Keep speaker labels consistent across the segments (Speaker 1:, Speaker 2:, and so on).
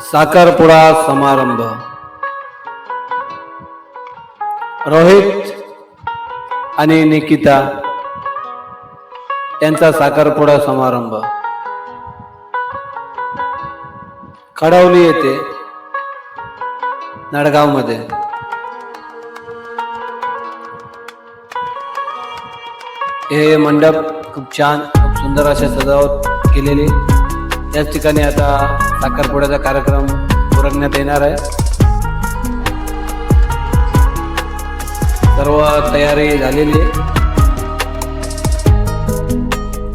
Speaker 1: साखरपुडा समारंभ. रोहित आणि निकिता यांचा साखरपुडा समारंभ. खडवली येथे नडगावमध्ये. हे मंडप खूप छान खूप सुंदर असे सजावट केलेली. याच ठिकाणी आता साखरपुड्याचा कार्यक्रम उरकण्यात येणार आहे. सर्व तयारी झालेली.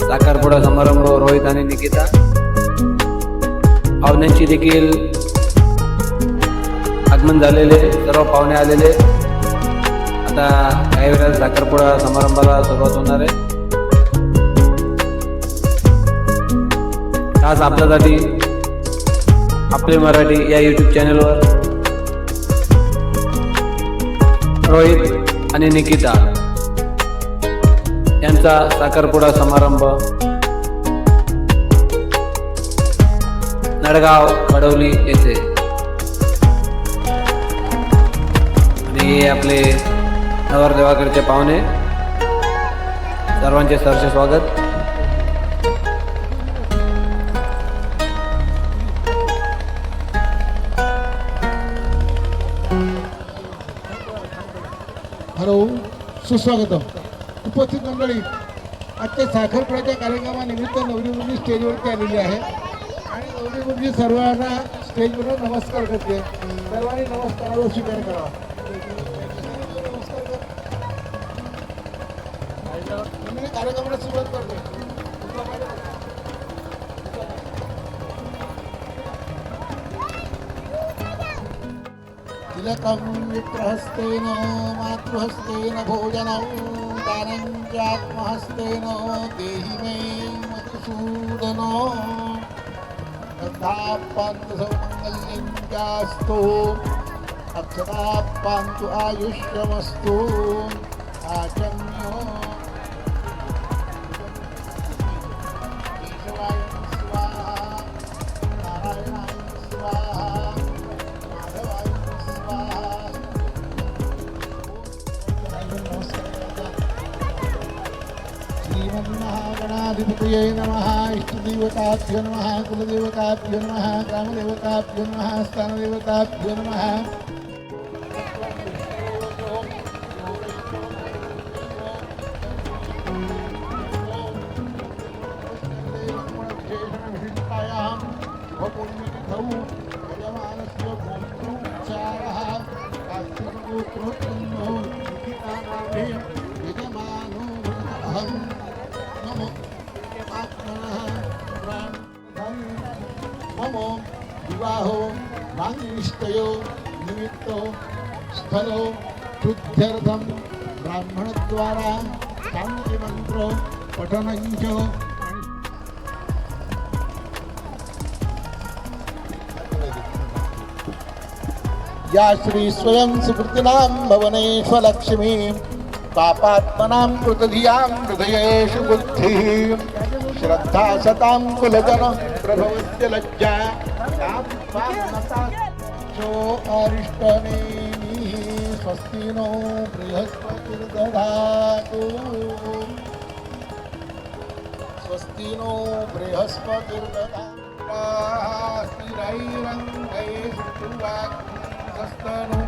Speaker 1: आहे साखरपुडा समारंभ रोहित आणि निकिता. पाहुण्यांची देखील आगमन झालेले सर्व पाहुणे आलेले. आता काही वेळात साखरपुडा समारंभाला सुरुवात होणार आहे. खास आपल्यासाठी आपले मराठी या यूट्यूब चॅनलवर रोहित आणि निकिता यांचा साखरपुडा समारंभ नडगाव खडवली येथे. आणि हे आपले नवरदेवाकडचे पाहुणे. सर्वांचे सरचे स्वागत.
Speaker 2: सुस्वागतम. उपस्थित मंडळी आजच्या साखरपुड्याच्या कार्यक्रमानिमित्त नवरी मुलगी स्टेजवरती आलेली आहे. आणि नवरी मुलगी सर्वांना स्टेजवर नमस्कार करते. सर्वांनी नमस्कारावर स्वीकार करावा. कार्यक्रमाला सुरुवात करते. तिलकमित्रहस्तेन मातृहस्तेन भोजनं दानं चात्महस्तेन देहि मे मधुसूदन। श्रद्धापान्तसौमङ्गल्यं चास्तु अक्षतापान्तु आयुष्यमस्तु। श्रीमन्महागणाधिपतये नमः इष्टदेवताभ्यो नमः कुलदेवताभ्यो नमः ग्रामदेवताभ्यो नमः स्थानदेवताभ्यो नमः मांगलिष्टयो निमित्तो स्थलो शुद्ध्यर्थम ब्राह्मणद्वारा शान्तिमन्त्र पठनञ्च या श्री स्वयं सुकृतीनां भवनेष्वलक्ष्मी पापात्मनां कृतधियां हृदयेषु बुद्धिः श्रद्धा सतां कुलजन प्रभवस्य लज्जा तां त्वां चो अरिष्टनेमिः स्वस्ति नो बृहस्पतिर्दधातु स्वस्ति नो बृहस्पतिर्दधातु स्थिरैरङ्गैस्तनु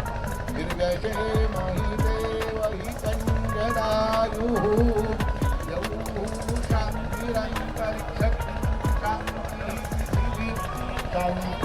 Speaker 2: दीर्घशे महिदेवहि कञ्जदायुः यौः शान्तिरन्तरिक्षं शान्तिः शान्तिरापः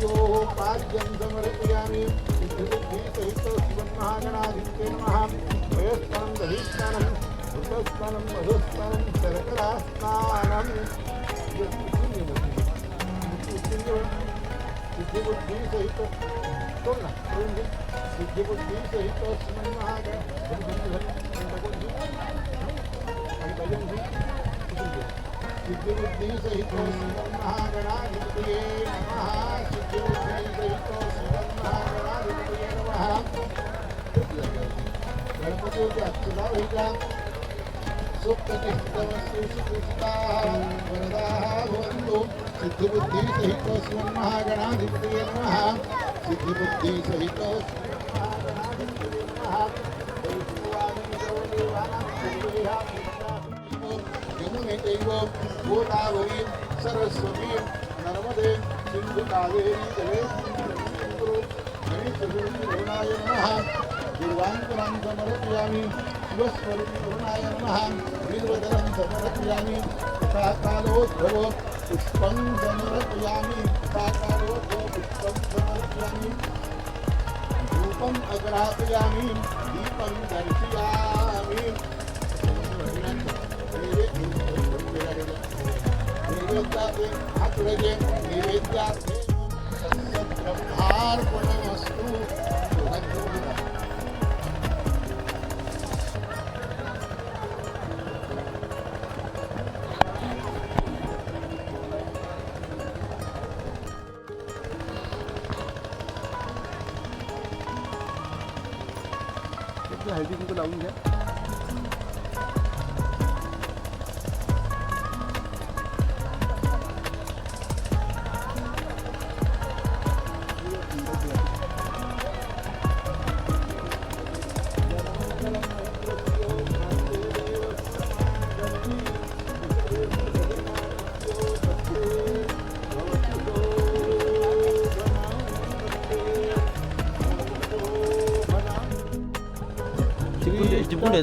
Speaker 2: पाद्योपाद्यं समर्पयामि सिद्धिसहित शिवन्महागणाधित्ये नमः वयस्तानं दधिस्नानं घृतस्नानं मधुस्नानं शर्करास्नानं सिद्धिबुद्धी सहित कोण ना करून घे सिद्धिबुद्धी सहित श्रीमन सिद्धिबुद्धी सहित श्रीमन महागणाधिपतये नमः सिद्धिबुद्धी सहित श्रीमन महागणाधिपतये नमः गणपती होते अच्युता होईला सुप्रतिष्ठवस्तु सुकृताः वरदाः भवन्तु सिद्धिबुद्धिसहित श्रीमन्महागणाधिपतये नमः सिद्धिबुद्धिसहित श्रीमन्महागणाधिपतये नमः यमुने चैव गोदावरी सरस्वती नर्मदे सिंधु कावेरी जले गणेशगुरुणाय नमः। दुर्वाङ्कुरां समर्पयामि। शिवस्वरूपी करुणाय नमः। वीरवदनं समर्पयामि। साकालोद्भव पुष्पं समर्पयामि। साकालोद्भव पुष्पं समर्पयामि। धूपम् अग्रापयामि। दीपं दर्शयामि। नैवेद्याचे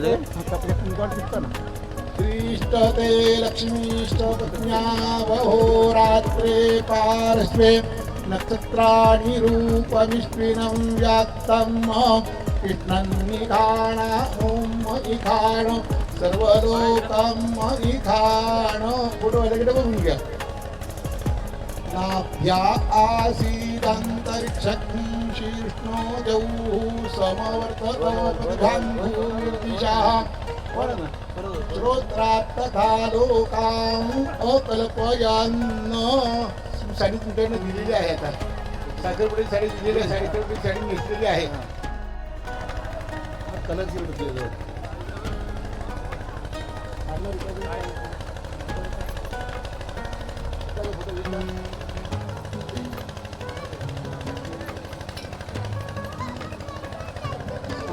Speaker 3: चिपून द्यायचं
Speaker 2: श्रीष्टते लक्ष्मीष्टपत्न्या रात्रे पार्श्वे नक्षत्राणि रूपविष्पिनं व्याक्तं कृष्णं निधाण ॐ इखाण सर्वलोकं इखाण। फोटो वेगळे बघून घ्या नाभ्या शीर्ष्णो जौः समवर्ततो श्रोत्रात्तथा लोकां अकल्पयान्न साडी तुमच्याकडे दिलेली आहे आता साखरपुडी साडी दिलेली आहे साखरपुडी साडी घेतलेली आहे कलर माल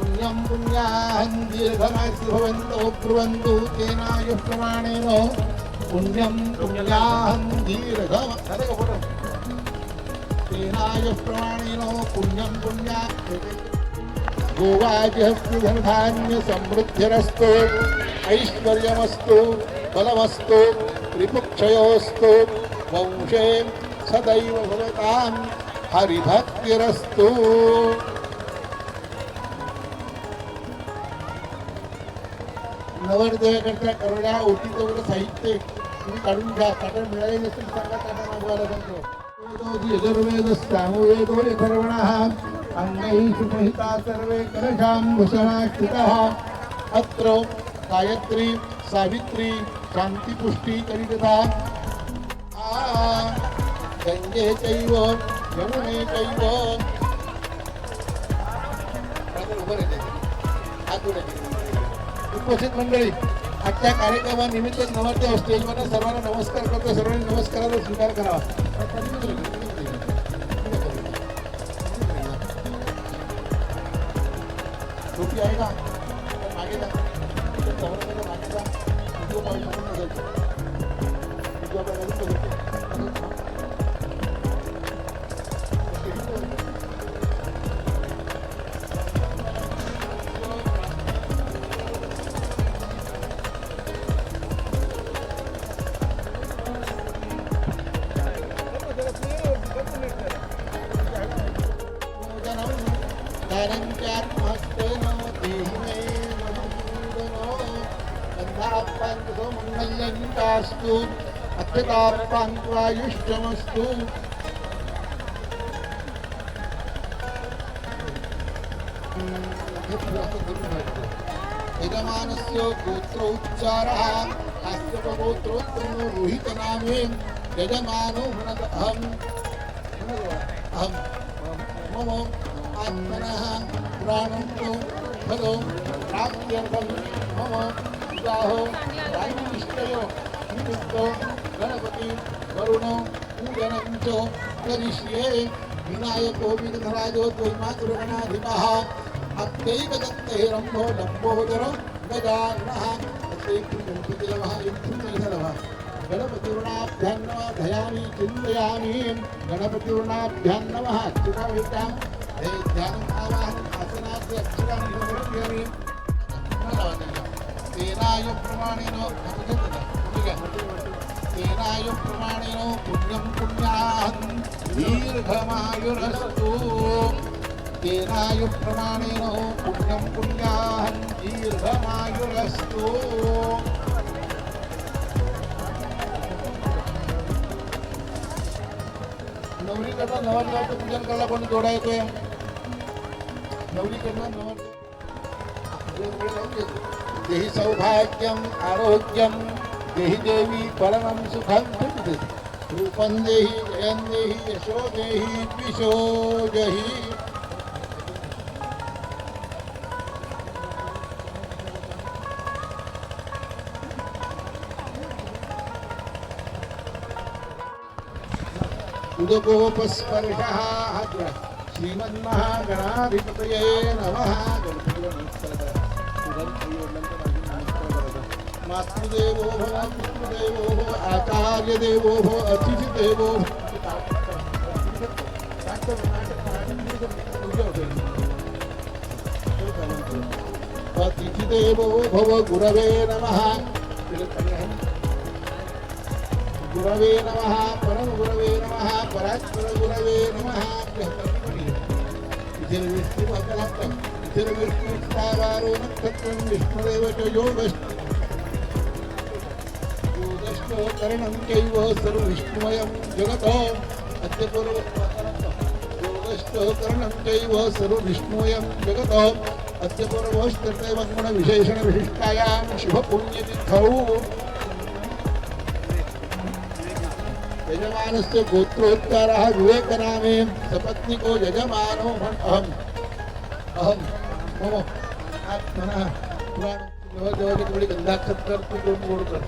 Speaker 2: పుణ్యం పుణ్యాహం దీర్ఘమాసి భవంతో కుర్వంతు తేనాయు ప్రమాణేన పుణ్యం పుణ్యాహం దీర్ఘ తేనాయు ప్రమాణేన పుణ్యం పుణ్యా గోవాజహ్యుధన్ధాన్య సమృద్ధిరస్తు ఐశ్వర్యమస్తు బలమస్తు త్రిపుక్షయోస్తు వంశే సదైవ భవతాం హరిభక్తిరస్తు. भवतां हरिभक्तिरस्तु नवरदेवाकडच्या करोड्या ओटीचं एवढं साहित्य तुम्ही काढून घ्या. कारण मिळाले नसेल सांगा ताटा मागवायला सांगतो यजुर्वेद सामवेदो यथर्वणः अंगैः सुमहिता सर्वे कलशाम कलशां भूषणाश्रितः अत्र गायत्री सावित्री शांतिपुष्टी करिता गंगे चैव यमुने चैव उपस्थित मंडळी आजच्या कार्यक्रमानिमित्त नवरदेव स्टेजवर सर्वांना नमस्कार करतो. सर्वांनी नमस्काराचा स्वीकार करावा. टोपी आहे का? मागे जा. मागे जा. अत्यताप्राङ्क्वायुष्टमस्तु यजमानस्य गोत्रोच्चारः अस्य गोत्रोत्तमो रोहितनामे यजमानो हुनद अहम् अहम् मम आत्मनः प्राणं तु फलो प्राप्त्यर्थं मम विवाहो राजनिष्ठयो निमित्तो गणपति वरुणो हो. पूजनं च करिष्ये विनायको हो, विघ्नराजो हो, द्वैमातृगणाधिपः अत्यैकदत्तैरम्भो लम्बोदरो गजाननः गणपतिर्णाभ्यां नमः धयामि चिन्तयामि गणपतिरुणाभ्यां नमः अच्युताभिष्टां हे ध्यानम् आवाहनम् आसनात् अक्षरां समर्पयामि तेनाय प्रमाणेन तेनाय प्रमाणेन पुण्यं पुण्याहं दीर्घमायुरस्तु। तेनाय प्रमाणेन पुण्यं पुण्याहं दीर्घमायुरस्तु। नवरीकडनं नवरदेवाचं पूजन करायला कोणी जोडा येतोय? नवरीकडनं नवर देहि सौभाग्यम आरोग्यम देही देवी परमं सुखं रूपं देही जयं देही यशो देहि द्विषो जहि। उदकोपस्पर्शः श्रीमन्महागणाधिपतये नमः। गणपतीला मातृदेवो भव, पितृदेवो भव, आचार्यदेवो भव, अतिथिदेवो अतिथिदेवो भव, गुरवे नमः। गुरवे नमः, परम गुरवे नमः, परात्पर गुरवे नमः। विष्णुमकलक्तं विष्णुस्तावारो नक्षत्रं विष्णुदेव च योगश्च योगश्च करणं सर्वविष्णुमयं जगतो अद्य करणं चैव सर्वविष्णुमयं जगतो अद्य पूर्वश्चैव गुणविशेषणविशिष्टायां शुभपुण्यतिथौ। यजमानस्य गोत्रोच्चारः विवेकनामे सपत्निको यजमानो अहम्। अहं मम आत्मनः पुराण थोडी गंधाक्षत कर तू दोन गोड कर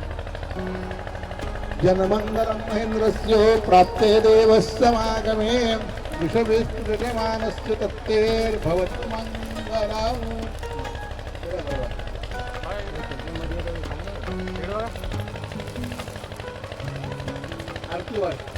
Speaker 2: जनमङ्गलं महेन्द्रस्य प्राप्ते देवस्समागमे विषविस्तृजमानस्य तत्तेर्भवति मङ्गलम् आरती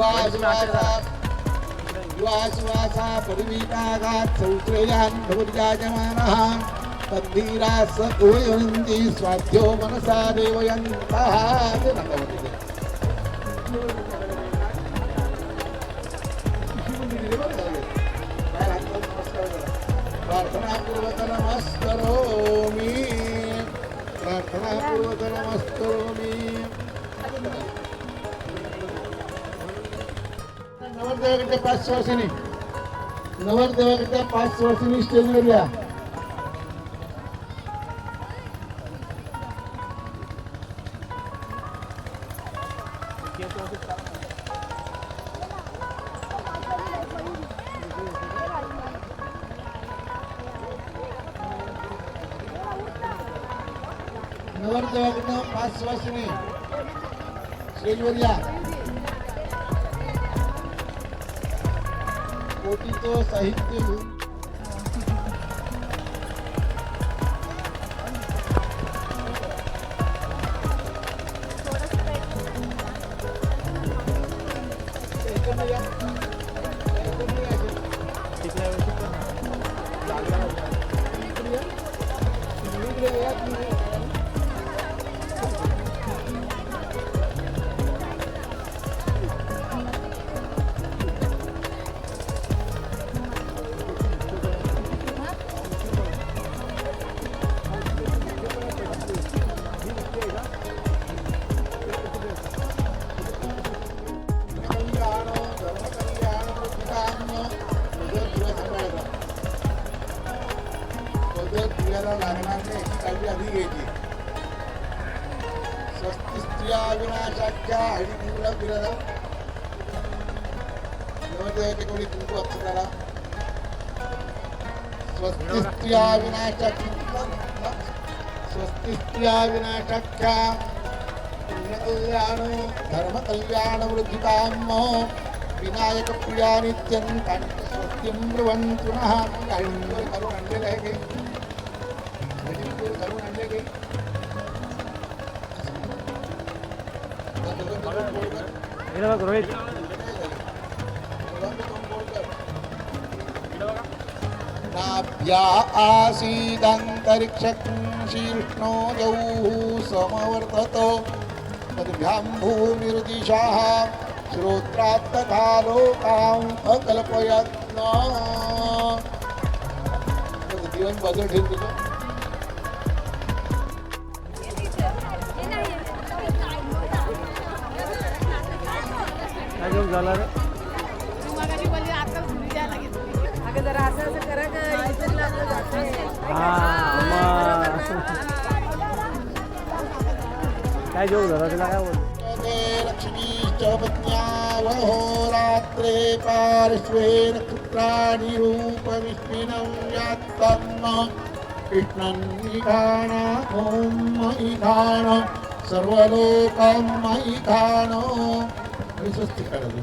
Speaker 2: वाट युवासुवासा परिवीताघात सौश्रेयान् भवत्याजमानः तद्धीरा स उभयन्ति स्वाध्यो मनसा देवयन्तः ते नका होते ते. काय प्रार्थनापूर्वक नमस्करोमि प्रार्थनापूर्वक नवरदेवाकडच्या पाच वर्षांनी नवरदेवाकडच्या पाच वर्षांनी स्टेजवर या. स्टेजवर या. कोटीचं साहित्य घेऊन. विनाशाख्या आणि मुला फिरायला नवदेवाच्या कोणी कुंकू अक्षराला स्वस्ती स्त्रिया विनाशाख्या स्वस्ती स्त्रिया विनाशाख्या पुण्यकल्याण धर्मकल्याण वृद्धिकाम विनायक प्रिया नित्यं स्वस्तिं ब्रुवन्तु नः गाडीवर करून
Speaker 3: बघ रोहित
Speaker 2: नाभ्या आसीदन्तरिक्षं जौः समवर्तत तद्भ्यां भूमिर्दिशाः श्रोत्रात् तथा लोकाम् अकल्पयत्न जीवन बाजूला ठेवून
Speaker 3: काय झाला रे. हा काय घेऊन झाला तिला काय बोल
Speaker 2: ते लक्ष्मीश्च पत्न्यावहोरात्रे पार्श्वे नक्षत्राणि रूपविष्णुनं व्यात्तम् कृष्णन् इघाण ॐ इघाण सर्वलोकं इघाण स्वस्ति काढले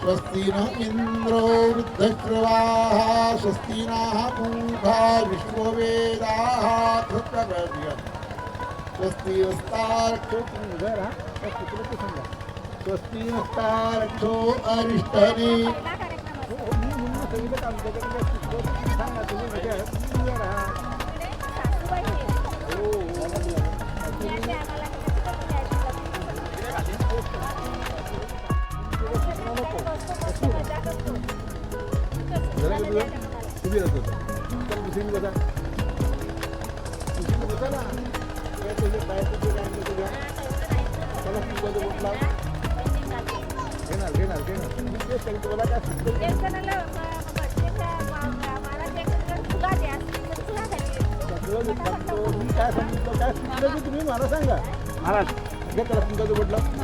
Speaker 2: स्वस्ति न इन्द्रो वृद्धश्रवाः स्वस्ति नः पूषा विश्ववेदाः धृतव्यम् स्वस्ति अस्तार्क्षो
Speaker 3: सांगा
Speaker 2: स्वस्ति अस्तार्क्षो अरिष्टने
Speaker 3: हो, घेणार घेणार घेणार मी तेच सांगितलं मला काय सुचलं सगळं मी सांगतो मी काय सांगितलं काय सुचलं ते तुम्ही मला सांगा महाराज घे त्याला तुमचं बोट लाव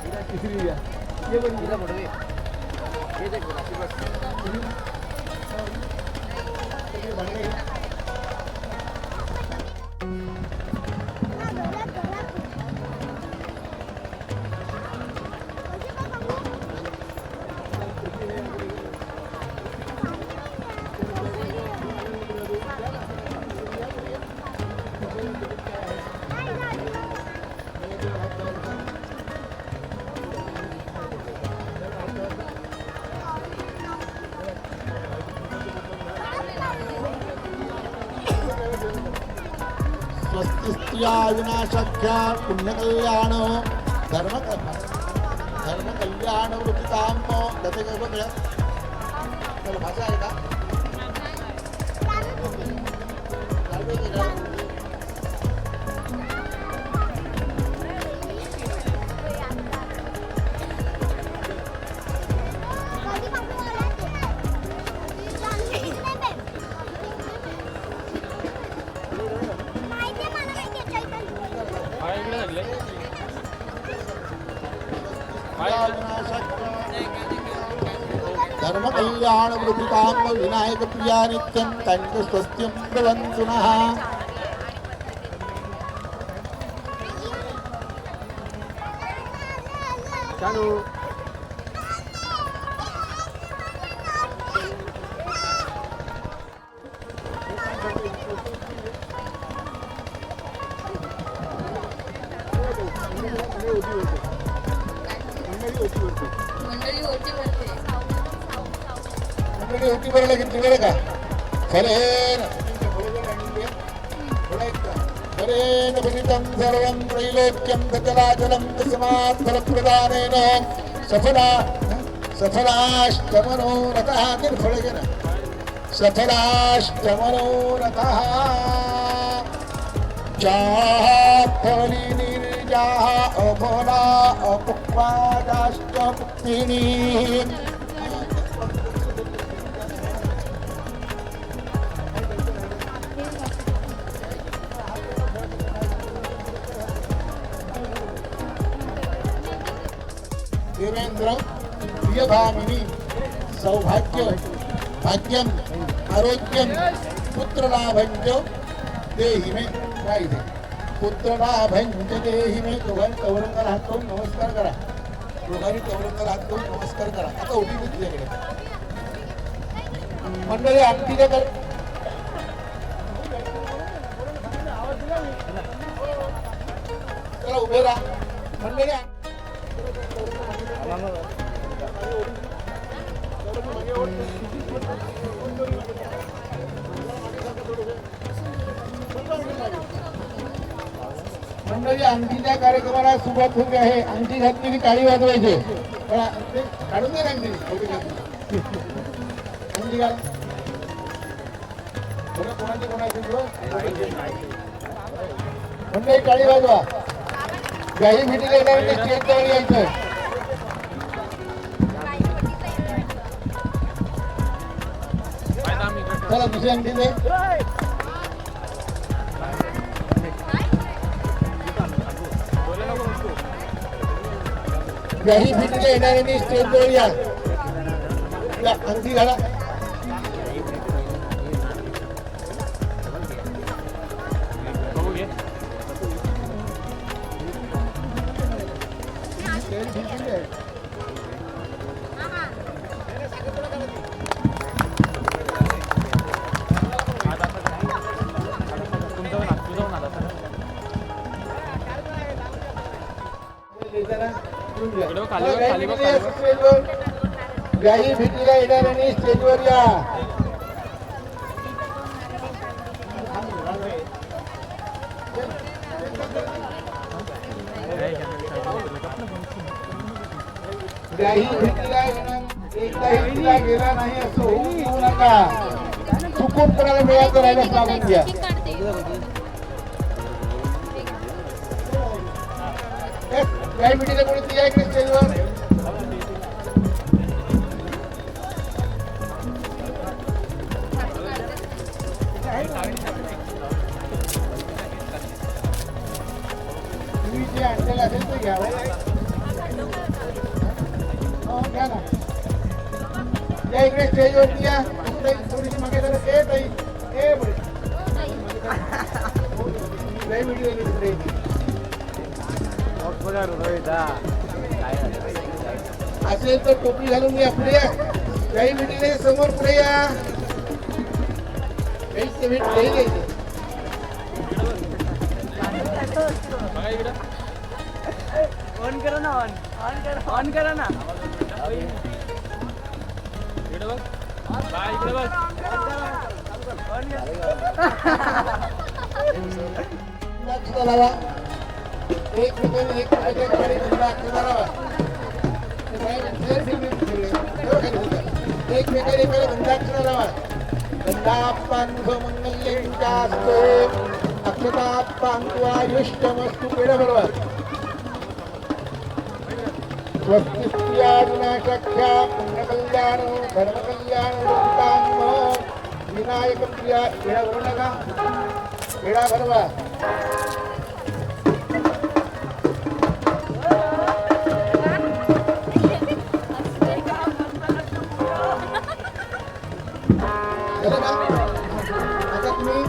Speaker 3: इसीलिए बस
Speaker 2: स्वस्तिस्त्रिया विनाशख्या पुण्यकल्याण धर्म धर्मकल्याण बघ त्याला भाषा आहे का? वृद्धिकाम विनायक प्रिया नित्यं तंड स्वस्त्यं नः
Speaker 3: चालू
Speaker 2: बरं घेतली बरं का फलेन फलेन विदितं सर्वं त्रैलोक्यं सचराचरं तस्मात् फलप्रदानेन सफला सफलाष्टमनोरथः निर्फलेन सफलाष्टमनोरथः। जाफली निर्जाः अफला अपुक्वादाश्च मुक्तिनी देवेंद्र प्रियभामिनी सौभाग्य भाग्यम आरोग्यम पुत्रलाभंच देहि मे काय दे पुत्रलाभंच देहि मे दोघांनी कवरंगाला हात करून नमस्कार करा। दोघांनी कवरंगाला हात करून नमस्कार करा। आता उभी मी तुझ्याकडे मंडळी आमटीच्या कर आहे. अंगठी घातलेली काळी वाजवायचे. पण काढून दे ना अंगठी. अंगठी घाल. कोणाची कोणाची म्हणजे काळी वाजवा. काही मिटिंग येणार स्टेज जवळ यायचं चला दुसरी अंगठी दे. काही भेटीला येणाऱ्यांनी स्टेज जवळ या या, अंगठी गाई काही येणार आणि स्टेजवर या. भेटीला एकदाही गेला नाही असं होऊ नका. चुकून कोणाला मिळायचं राहिल्यास लागून घ्या. ए, काही भेटीला कोणी ती आहे की स्टेजवर तुम्ही जे आणलेलं असेल ते घ्या हो. हो, घ्या ना. या इकडे स्टेजवरती या ताई, थोडीशी मागे जरा. ए ताई ए बडी. लय मिठी दिली तिकडे. असेल तर टोपी घालून या पुढे या. काही मिठीने समोर पुढे या. घ्यायचे भेट घ्यायचे
Speaker 4: ऑन करा ना ऑन ऑन करा ऑन करा ना.
Speaker 2: मिनिट एक मिनिट खाली दुसरा अक्षता लावा ते बाहेर बाहेर ठेवले सगळे. ठेवा खाली सुद्धा. एक मिनिट एक मिनिट अक्षता पेढ बरोबर पुण्यकल्याण धर्मकल्याण विनायक प्रिया पेढा भरू नका पेढा बरोबर आता तुम्ही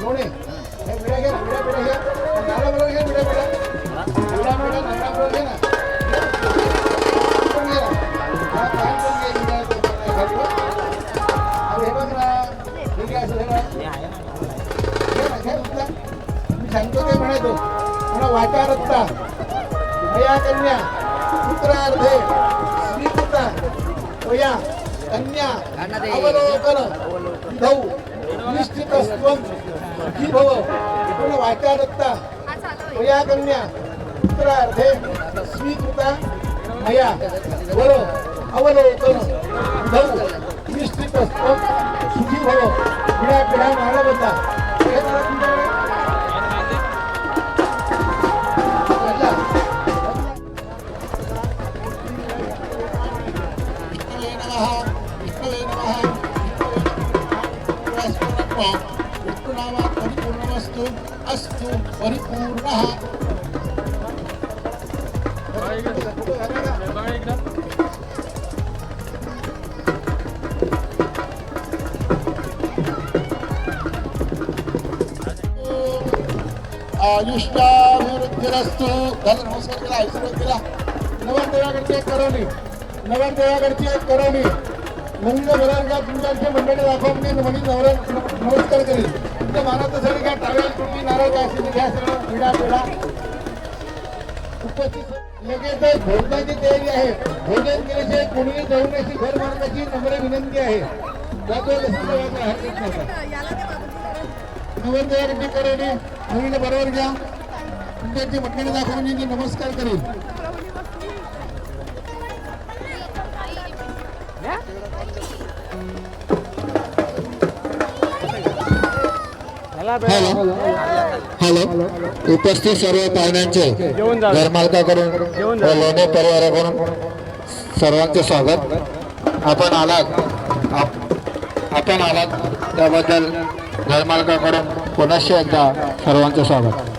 Speaker 2: लोणे हे विड्या घ्या ना, विड्या घ्या नारळ बरोबर घ्या नारळ बरोबर घ्या ना पण घ्या हा, पण घ्या, अरे हे बघ ना हे घ्या असं घ्या ना, घ्या मी सांगतो म्हणायचो म्हणा वाटा रत्ता कन्या पुत्रार्धे कन्या अवलोकन. धौ निश्चित स्वम भव पुन्हा वाचा दत्ता मया कन्या उत्तरार्धे स्वीकृता मया वर अवलोकन धौ निश्चित सुखी भव पिढ्या पिढ्या मानव परिपूर्णः आयुष्याभिवृद्धिरस्तु झालं नमस्कार केला आयुष्यात केला नवरदेवाकडची एक करवली नवरदेवाकडची एक करवली नवीन घरांच्या तुमच्या मंडळी दाखवा म्हणजे म्हणे नवरा नमस्कार करेल तुमच्या काय टावेल तुम्ही नारळ काय असेल ते घ्या सगळं पिढा पिढा उपस्थित लगेचच भोजनाची तयारी आहे. भोजन केल्याशिवाय कोणीही जाऊ नये घर मालकाची नम्र विनंती आहे.
Speaker 5: ते
Speaker 2: करवली नवीन बरोबर घ्या. तुमच्याची मंडळी दाखवून नमस्कार करेल
Speaker 6: हॅलो. हॅलो. उपस्थित सर्व पाहुण्यांचे घरमालकाकडून लोणे परिवाराकडून सर्वांचे स्वागत. आपण आलात. आप- आपण आलात त्याबद्दल घरमालकाकडून पुनश्च एकदा सर्वांचे स्वागत.